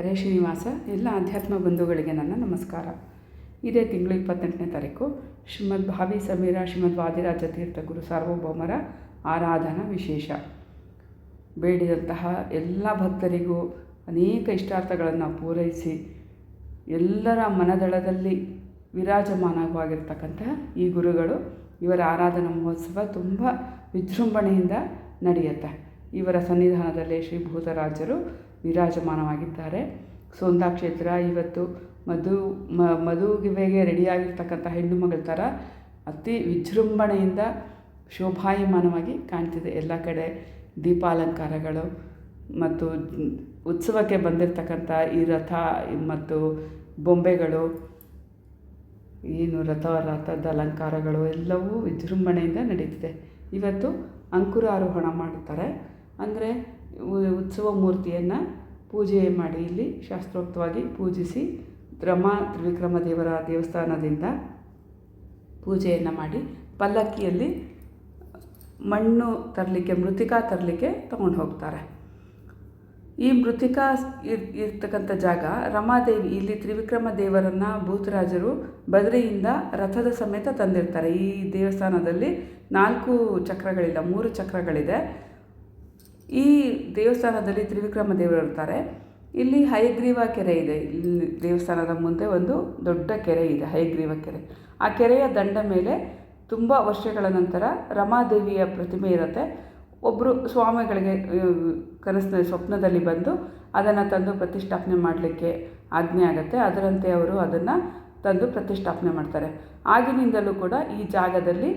ಹರೇ ಶ್ರೀನಿವಾಸ, ಎಲ್ಲ ಆಧ್ಯಾತ್ಮ ಬಂಧುಗಳಿಗೆ ನನ್ನ ನಮಸ್ಕಾರ. ಇದೇ ತಿಂಗಳು ಇಪ್ಪತ್ತೆಂಟನೇ ತಾರೀಕು, ಶ್ರೀಮದ್ ಭಾವಿ ಸಮೀರ, ಶ್ರೀಮದ್ ವಾದಿರಾಜ ತೀರ್ಥ ಗುರು ಸಾರ್ವಭೌಮರ ಆರಾಧನಾ ವಿಶೇಷ. ಬೇಡಿದಂತಹ ಎಲ್ಲ ಭಕ್ತರಿಗೂ ಅನೇಕ ಇಷ್ಟಾರ್ಥಗಳನ್ನು ಪೂರೈಸಿ, ಎಲ್ಲರ ಮನದಳದಲ್ಲಿ ವಿರಾಜಮಾನವಾಗಿರ್ತಕ್ಕಂತಹ ಈ ಗುರುಗಳು ಇವರ ಆರಾಧನಾ ಮಹೋತ್ಸವ ತುಂಬ ವಿಜೃಂಭಣೆಯಿಂದ ನಡೆಯುತ್ತೆ. ಇವರ ಸನ್ನಿಧಾನದಲ್ಲಿ ಶ್ರೀ ಭೂತರಾಜರು ವಿರಾಜಮಾನವಾಗಿದ್ದಾರೆ. ಸೋಂದಾ ಕ್ಷೇತ್ರ ಇವತ್ತು ಮಧು, ಮ ಮದುವೆಗೆ ರೆಡಿಯಾಗಿರ್ತಕ್ಕಂಥ ಹೆಣ್ಣು ಮಗಳ ಥರ ಅತಿ ವಿಜೃಂಭಣೆಯಿಂದ ಶೋಭಾಯಮಾನವಾಗಿ ಕಾಣ್ತಿದೆ. ಎಲ್ಲ ಕಡೆ ದೀಪಾಲಂಕಾರಗಳು ಮತ್ತು ಉತ್ಸವಕ್ಕೆ ಬಂದಿರತಕ್ಕಂಥ ಈ ರಥ ಮತ್ತು ಬೊಂಬೆಗಳು, ಏನು ರಥ, ರಥದ ಅಲಂಕಾರಗಳು ಎಲ್ಲವೂ ವಿಜೃಂಭಣೆಯಿಂದ ನಡೀತಿದೆ. ಇವತ್ತು ಅಂಕುರಾರೋಹಣ ಮಾಡುತ್ತಾರೆ. ಅಂದರೆ ಉತ್ಸವ ಮೂರ್ತಿಯನ್ನು ಪೂಜೆ ಮಾಡಿ ಇಲ್ಲಿ ಶಾಸ್ತ್ರೋಕ್ತವಾಗಿ ಪೂಜಿಸಿ ರಮಾ ತ್ರಿವಿಕ್ರಮ ದೇವರ ದೇವಸ್ಥಾನದಿಂದ ಪೂಜೆಯನ್ನು ಮಾಡಿ ಪಲ್ಲಕ್ಕಿಯಲ್ಲಿ ಮಣ್ಣು ತರಲಿಕ್ಕೆ ಮೃತಿಕಾ ತರಲಿಕ್ಕೆ ತಗೊಂಡು ಹೋಗ್ತಾರೆ. ಈ ಮೃತಿಕಾ ಇರ್, ಇರ್ತಕ್ಕಂಥ ಜಾಗ ರಮಾದೇವಿ, ಇಲ್ಲಿ ತ್ರಿವಿಕ್ರಮ ದೇವರನ್ನು ಭೂತರಾಜರು ಬದರಿಯಿಂದ ರಥದ ಸಮೇತ ತಂದಿರ್ತಾರೆ. ಈ ದೇವಸ್ಥಾನದಲ್ಲಿ ನಾಲ್ಕು ಚಕ್ರಗಳಿಲ್ಲ, ಮೂರು ಚಕ್ರಗಳಿದೆ. ಈ ದೇವಸ್ಥಾನದಲ್ಲಿ ತ್ರಿವಿಕ್ರಮ ದೇವರು ಇರ್ತಾರೆ. ಇಲ್ಲಿ ಹಯಗ್ರೀವ ಕೆರೆ ಇದೆ. ಇಲ್ಲಿ ದೇವಸ್ಥಾನದ ಮುಂದೆ ಒಂದು ದೊಡ್ಡ ಕೆರೆ ಇದೆ, ಹಯಗ್ರೀವ ಕೆರೆ. ಆ ಕೆರೆಯ ದಂಡ ಮೇಲೆ ತುಂಬ ವರ್ಷಗಳ ನಂತರ ರಮಾದೇವಿಯ ಪ್ರತಿಮೆ ಇರುತ್ತೆ. ಒಬ್ಬರು ಸ್ವಾಮಿಗಳಿಗೆ ಕನಸಿನ ಸ್ವಪ್ನದಲ್ಲಿ ಬಂದು ಅದನ್ನು ತಂದು ಪ್ರತಿಷ್ಠಾಪನೆ ಮಾಡಲಿಕ್ಕೆ ಆಜ್ಞೆ ಆಗುತ್ತೆ. ಅದರಂತೆ ಅವರು ಅದನ್ನು ತಂದು ಪ್ರತಿಷ್ಠಾಪನೆ ಮಾಡ್ತಾರೆ. ಆಗಿನಿಂದಲೂ ಕೂಡ ಈ ಜಾಗದಲ್ಲಿ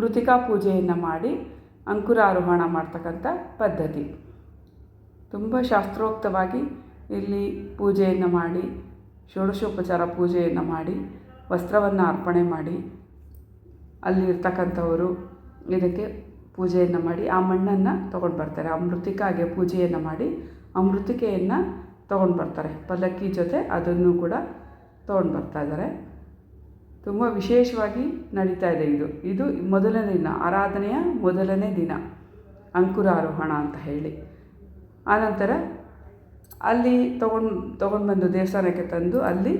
ಮೃತಿಕಾ ಪೂಜೆಯನ್ನು ಮಾಡಿ ಅಂಕುರಾರೋಹಣ ಮಾಡ್ತಕ್ಕಂಥ ಪದ್ಧತಿ. ತುಂಬ ಶಾಸ್ತ್ರೋಕ್ತವಾಗಿ ಇಲ್ಲಿ ಪೂಜೆಯನ್ನು ಮಾಡಿ, ಷೋಡಶೋಪಚಾರ ಪೂಜೆಯನ್ನು ಮಾಡಿ, ವಸ್ತ್ರವನ್ನು ಅರ್ಪಣೆ ಮಾಡಿ, ಅಲ್ಲಿರ್ತಕ್ಕಂಥವರು ಇದಕ್ಕೆ ಪೂಜೆಯನ್ನು ಮಾಡಿ, ಆ ಮಣ್ಣನ್ನು ತೊಗೊಂಡು ಬರ್ತಾರೆ. ಆ ಮೃತಿಕಾಗೆ ಪೂಜೆಯನ್ನು ಮಾಡಿ, ಆ ಮೃತಿಕೆಯನ್ನು ತೊಗೊಂಡು ಬರ್ತಾರೆ. ಪಲ್ಲಕ್ಕಿ ಜೊತೆ ಅದನ್ನು ಕೂಡ ತೊಗೊಂಡು ಬರ್ತಾ ಇದ್ದಾರೆ. ತುಂಬ ವಿಶೇಷವಾಗಿ ನಡೀತಾ ಇದೆ ಇದು. ಇದು ಮೊದಲನೇ ದಿನ, ಆರಾಧನೆಯ ಮೊದಲನೇ ದಿನ, ಅಂಕುರಾರೋಹಣ ಅಂತ ಹೇಳಿ. ಆನಂತರ ಅಲ್ಲಿ ತೊಗೊಂಡು ತೊಗೊಂಡು ಬಂದು ದೇವಸ್ಥಾನಕ್ಕೆ ತಂದು ಅಲ್ಲಿ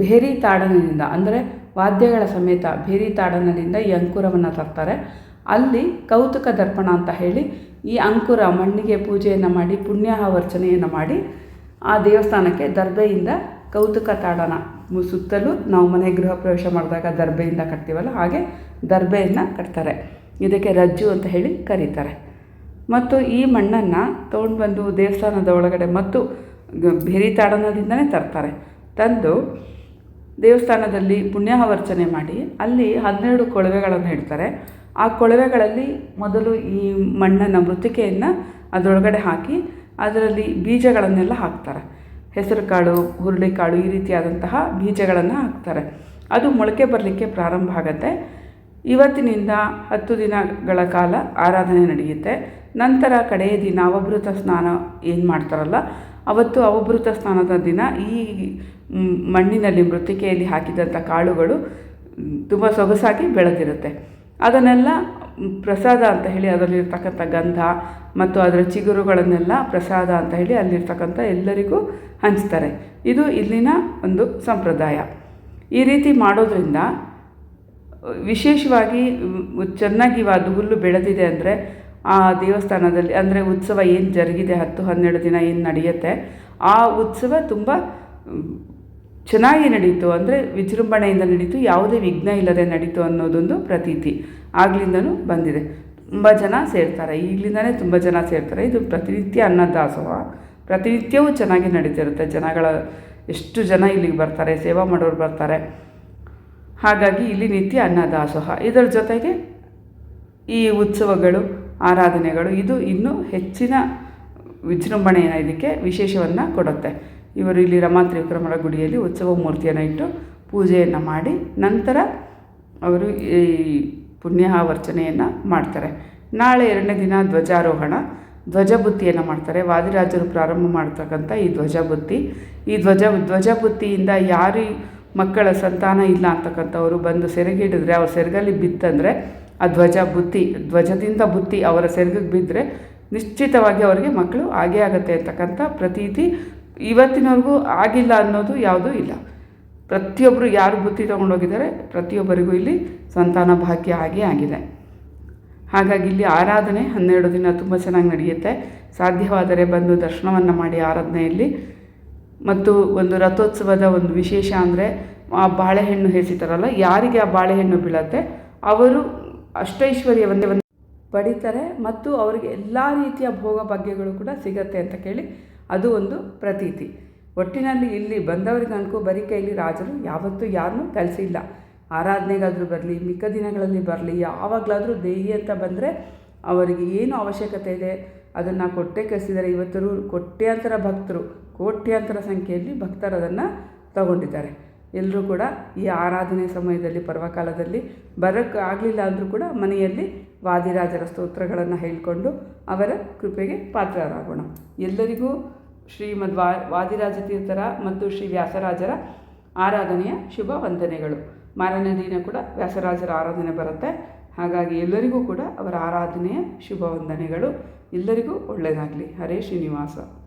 ಭೇರಿ ತಾಡನದಿಂದ ಅಂದರೆ ವಾದ್ಯಗಳ ಸಮೇತ ಭೇರಿ ತಾಡನದಿಂದ ಈ ಅಂಕುರವನ್ನು ತರ್ತಾರೆ. ಅಲ್ಲಿ ಕೌತುಕ ದರ್ಪಣ ಅಂತ ಹೇಳಿ ಈ ಅಂಕುರ ಮಣ್ಣಿಗೆ ಪೂಜೆಯನ್ನು ಮಾಡಿ ಪುಣ್ಯಾಹವರ್ಚನೆಯನ್ನು ಮಾಡಿ ಆ ದೇವಸ್ಥಾನಕ್ಕೆ ದರ್ಬೆಯಿಂದ ಕೌತುಕ ತಾಡನ ಸುತ್ತಲೂ ನಾವು ಮನೆ ಗೃಹ ಪ್ರವೇಶ ಮಾಡಿದಾಗ ದರ್ಬೆಯಿಂದ ಕಟ್ತೀವಲ್ಲ, ಹಾಗೆ ದರ್ಬೆಯನ್ನು ಕಟ್ತಾರೆ. ಇದಕ್ಕೆ ರಜ್ಜು ಅಂತ ಹೇಳಿ ಕರೀತಾರೆ. ಮತ್ತು ಈ ಮಣ್ಣನ್ನು ತೊಗೊಂಡು ಬಂದು ದೇವಸ್ಥಾನದ ಒಳಗಡೆ ಮತ್ತು ತಾಡನದಿಂದನೇ ತರ್ತಾರೆ. ತಂದು ದೇವಸ್ಥಾನದಲ್ಲಿ ಪುಣ್ಯಾಹವರ್ಚನೆ ಮಾಡಿ, ಅಲ್ಲಿ ಹನ್ನೆರಡು ಕೊಳವೆಗಳನ್ನು ಇಡ್ತಾರೆ. ಆ ಕೊಳವೆಗಳಲ್ಲಿ ಮೊದಲು ಈ ಮಣ್ಣನ್ನು ಮೃತಿಕೆಯನ್ನು ಅದರೊಳಗಡೆ ಹಾಕಿ, ಅದರಲ್ಲಿ ಬೀಜಗಳನ್ನೆಲ್ಲ ಹಾಕ್ತಾರೆ. ಹೆಸರು ಕಾಳು ಹುರುಳಿಕಾಳು ಈ ರೀತಿಯಾದಂತಹ ಬೀಜಗಳನ್ನು ಹಾಕ್ತಾರೆ. ಅದು ಮೊಳಕೆ ಬರಲಿಕ್ಕೆ ಪ್ರಾರಂಭ ಆಗುತ್ತೆ. ಇವತ್ತಿನಿಂದ ಹತ್ತು ದಿನಗಳ ಕಾಲ ಆರಾಧನೆ ನಡೆಯುತ್ತೆ. ನಂತರ ಕಡೆಯ ದಿನ ಅವಭೃತ ಸ್ನಾನ ಏನು ಮಾಡ್ತಾರಲ್ಲ, ಅವತ್ತು ಅವಭೃತ ಸ್ನಾನದ ದಿನ ಈ ಮಣ್ಣಿನಲ್ಲಿ ಮೃತಿಕೆಯಲ್ಲಿ ಹಾಕಿದಂಥ ಕಾಳುಗಳು ತುಂಬ ಸೊಗಸಾಗಿ ಬೆಳೆದಿರುತ್ತೆ. ಅದನ್ನೆಲ್ಲ ಪ್ರಸಾದ ಅಂತ ಹೇಳಿ ಅದರಲ್ಲಿರ್ತಕ್ಕಂಥ ಗಂಧ ಮತ್ತು ಅದರ ಚಿಗುರುಗಳನ್ನೆಲ್ಲ ಪ್ರಸಾದ ಅಂತ ಹೇಳಿ ಅಲ್ಲಿರ್ತಕ್ಕಂಥ ಎಲ್ಲರಿಗೂ ಹಂಚ್ತಾರೆ. ಇದು ಇಲ್ಲಿನ ಒಂದು ಸಂಪ್ರದಾಯ. ಈ ರೀತಿ ಮಾಡೋದ್ರಿಂದ, ವಿಶೇಷವಾಗಿ ಚೆನ್ನಾಗಿ ಅದು ಹುಲ್ಲು ಬೆಳೆದಿದೆ ಅಂದರೆ, ಆ ದೇವಸ್ಥಾನದಲ್ಲಿ, ಅಂದರೆ ಉತ್ಸವ ಏನು ಜರುಗಿದೆ, ಹತ್ತು ಹನ್ನೆರಡು ದಿನ ಏನು ನಡೆಯುತ್ತೆ, ಆ ಉತ್ಸವ ತುಂಬ ಚೆನ್ನಾಗಿ ನಡೀತು. ಅಂದರೆ ವಿಜೃಂಭಣೆಯಿಂದ ನಡೀತು, ಯಾವುದೇ ವಿಘ್ನ ಇಲ್ಲದೆ ನಡೀತು ಅನ್ನೋದೊಂದು ಪ್ರತೀತಿ ಆಗ್ಲಿಂದನೂ ಬಂದಿದೆ. ತುಂಬ ಜನ ಸೇರ್ತಾರೆ. ಈಗಲಿಂದನೇ ತುಂಬ ಜನ ಸೇರ್ತಾರೆ. ಇದು ಪ್ರತಿನಿತ್ಯ ಅನ್ನದಾಸೋಹ. ಪ್ರತಿನಿತ್ಯವೂ ಚೆನ್ನಾಗಿ ನಡೀತಿರುತ್ತೆ. ಜನಗಳ ಎಷ್ಟು ಜನ ಇಲ್ಲಿಗೆ ಬರ್ತಾರೆ, ಸೇವಾ ಮಾಡೋರು ಬರ್ತಾರೆ. ಹಾಗಾಗಿ ಇಲ್ಲಿ ನಿತ್ಯ ಅನ್ನದಾಸೋಹ. ಇದರ ಜೊತೆಗೆ ಈ ಉತ್ಸವಗಳು, ಆರಾಧನೆಗಳು, ಇದು ಇನ್ನೂ ಹೆಚ್ಚಿನ ವಿಜೃಂಭಣೆಯನ್ನು ಇದಕ್ಕೆ ವಿಶೇಷವನ್ನು ಕೊಡುತ್ತೆ. ಇವರು ಇಲ್ಲಿ ರಮಾ ತ್ರಿವಿಕ್ರಮರ ಗುಡಿಯಲ್ಲಿ ಉತ್ಸವ ಮೂರ್ತಿಯನ್ನು ಇಟ್ಟು ಪೂಜೆಯನ್ನು ಮಾಡಿ ನಂತರ ಅವರು ಈ ಪುಣ್ಯಾವರ್ಚನೆಯನ್ನು ಮಾಡ್ತಾರೆ. ನಾಳೆ ಎರಡನೇ ದಿನ ಧ್ವಜಾರೋಹಣ. ಧ್ವಜಬುತ್ತಿಯನ್ನು ಮಾಡ್ತಾರೆ. ವಾದಿರಾಜರು ಪ್ರಾರಂಭ ಮಾಡ್ತಕ್ಕಂಥ ಈ ಧ್ವಜಬುತ್ತಿ. ಈ ಧ್ವಜ, ಧ್ವಜಬುತ್ತಿಯಿಂದ ಯಾರಿ ಮಕ್ಕಳ ಸಂತಾನ ಇಲ್ಲ ಅಂತಕ್ಕಂಥವರು ಬಂದು ಸೆರಗಿಡಿದ್ರೆ ಅವ್ರ ಸೆರಗಲ್ಲಿ ಬಿತ್ತಂದರೆ ಆ ಧ್ವಜ ಬುತ್ತಿ ಧ್ವಜದಿಂದ ಬುತ್ತಿ ಅವರ ಸೆರಗಿಗೆ ಬಿದ್ದರೆ ನಿಶ್ಚಿತವಾಗಿ ಅವರಿಗೆ ಮಕ್ಕಳು ಆಗೇ ಆಗುತ್ತೆ ಅಂತಕ್ಕಂಥ ಪ್ರತೀತಿ ಇವತ್ತಿನವರೆಗೂ ಆಗಿಲ್ಲ ಅನ್ನೋದು ಯಾವುದೂ ಇಲ್ಲ. ಪ್ರತಿಯೊಬ್ಬರು ಯಾರು ಬುತ್ತಿ ತೊಗೊಂಡೋಗಿದ್ದಾರೆ, ಪ್ರತಿಯೊಬ್ಬರಿಗೂ ಇಲ್ಲಿ ಸಂತಾನ ಭಾಗ್ಯ ಆಗೇ ಆಗಿದೆ. ಹಾಗಾಗಿ ಇಲ್ಲಿ ಆರಾಧನೆ ಹನ್ನೆರಡು ದಿನ ತುಂಬ ಚೆನ್ನಾಗಿ ನಡೆಯುತ್ತೆ. ಸಾಧ್ಯವಾದರೆ ಬಂದು ದರ್ಶನವನ್ನು ಮಾಡಿ ಆರಾಧನೆಯಲ್ಲಿ. ಮತ್ತು ಒಂದು ರಥೋತ್ಸವದ ಒಂದು ವಿಶೇಷ ಅಂದರೆ ಆ ಬಾಳೆಹಣ್ಣು ಹೆಸಿತಾರಲ್ಲ, ಯಾರಿಗೆ ಆ ಬಾಳೆಹಣ್ಣು ಬೀಳತ್ತೆ, ಅವರು ಅಷ್ಟೈಶ್ವರ್ಯವನ್ನೇ ಪಡಿತಾರೆ ಮತ್ತು ಅವರಿಗೆ ಎಲ್ಲ ರೀತಿಯ ಭೋಗ ಭಾಗ್ಯಗಳು ಕೂಡ ಸಿಗತ್ತೆ ಅಂತ ಕೇಳಿ ಅದು ಒಂದು ಪ್ರತೀತಿ. ಒಟ್ಟಿನಲ್ಲಿ ಇಲ್ಲಿ ಬಂದವರಿಗೆ ಅನ್ಕೋ ಬರೀ ಕೈಲಿ ರಾಜರು ಯಾವತ್ತೂ ಯಾರನ್ನೂ ಕಳಿಸಿಲ್ಲ ಆರಾಧನೆಗಾದರೂ ಬರಲಿ, ಮಿಕ್ಕ ದಿನಗಳಲ್ಲಿ ಬರಲಿ, ಯಾವಾಗಲಾದರೂ ದೇಹಿ ಅಂತ ಬಂದರೆ ಅವರಿಗೆ ಏನು ಅವಶ್ಯಕತೆ ಇದೆ ಅದನ್ನು ಕೊಟ್ಟೆ ಕಳಿಸಿದ್ದಾರೆ. ಇವತ್ತರು ಕೋಟ್ಯಾಂತರ ಭಕ್ತರು, ಕೋಟ್ಯಾಂತರ ಸಂಖ್ಯೆಯಲ್ಲಿ ಭಕ್ತರು ಅದನ್ನು ತಗೊಂಡಿದ್ದಾರೆ. ಎಲ್ಲರೂ ಕೂಡ ಈ ಆರಾಧನೆ ಸಮಯದಲ್ಲಿ, ಪರ್ವಕಾಲದಲ್ಲಿ ಬರೋಕ್ಕೆ ಆಗಲಿಲ್ಲ ಅಂದರೂ ಕೂಡ ಮನೆಯಲ್ಲಿ ವಾದಿರಾಜರ ಸ್ತೋತ್ರಗಳನ್ನು ಹೇಳಿಕೊಂಡು ಅವರ ಕೃಪೆಗೆ ಪಾತ್ರರಾಗೋಣ. ಎಲ್ಲರಿಗೂ ಶ್ರೀಮದ್ ವಾ ವಾದಿರಾಜ ತೀರ್ಥರ ಮತ್ತು ಶ್ರೀ ವ್ಯಾಸರಾಜರ ಆರಾಧನೆಯ ಶುಭ ವಂದನೆಗಳು. ಮಾರನೇ ದಿನ ಕೂಡ ವ್ಯಾಸರಾಜರ ಆರಾಧನೆ ಬರುತ್ತೆ. ಹಾಗಾಗಿ ಎಲ್ಲರಿಗೂ ಕೂಡ ಅವರ ಆರಾಧನೆಯ ಶುಭ ವಂದನೆಗಳು. ಎಲ್ಲರಿಗೂ ಒಳ್ಳೆಯದಾಗಲಿ ಹರೇ ಶ್ರೀನಿವಾಸ.